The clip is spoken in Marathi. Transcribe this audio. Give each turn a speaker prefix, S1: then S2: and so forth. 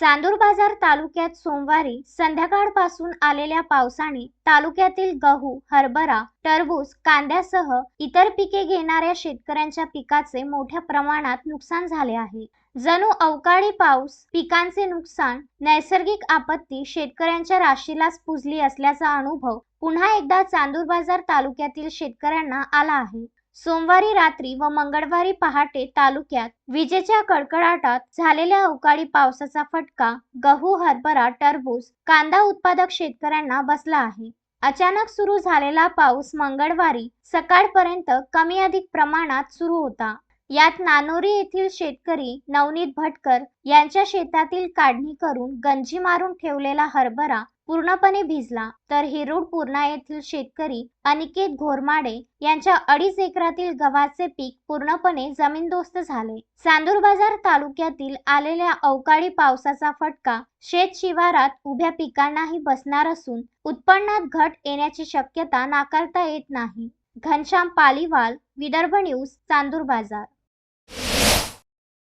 S1: चांदूर बाजार तालुक्यात सोमवारी संध्याकाळपासून आलेल्या पावसाने तालुक्यातील गहू हरभरा टरबूज कांद्यासह इतर पिके घेणाऱ्या शेतकऱ्यांच्या पिकाचे मोठ्या प्रमाणात नुकसान झाले आहे. जणू अवकाळी पाऊस पिकांचे नुकसान नैसर्गिक आपत्ती शेतकऱ्यांच्या राशीलाच पुजली असल्याचा अनुभव पुन्हा एकदा चांदूर बाजार तालुक्यातील शेतकऱ्यांना आला आहे. सोमवारी रात्री व मंगळवारी पहाटे तालुक्यात विजेच्या कडकडाटात झालेल्या अवकाळी पावसाचा फटका गहू हरभरा टरबूज कांदा उत्पादक शेतकऱ्यांना बसला आहे. अचानक सुरू झालेला पाऊस मंगळवारी सकाळपर्यंत कमी अधिक प्रमाणात सुरू होता. यात नानोरी येथील शेतकरी नवनीत भटकर यांच्या शेतातील काढणी करून गंजी मारून ठेवलेला हरभरा पूर्णपणे भिजला. तर हिरुड पूर्णा येथील शेतकरी अनिकेत घोरमाडे यांच्या अडीच एकरातील गव्हाचे पीक पूर्णपणे जमीनदोस्त झाले. चांदूर बाजार तालुक्यातील आलेल्या अवकाळी पावसाचा फटका शेत शिवारात उभ्या पिकांनाही बसणार असून उत्पन्नात घट येण्याची शक्यता नाकारता येत नाही. घनश्याम पालीवाल विदर्भ न्यूज चांदूर बाजार.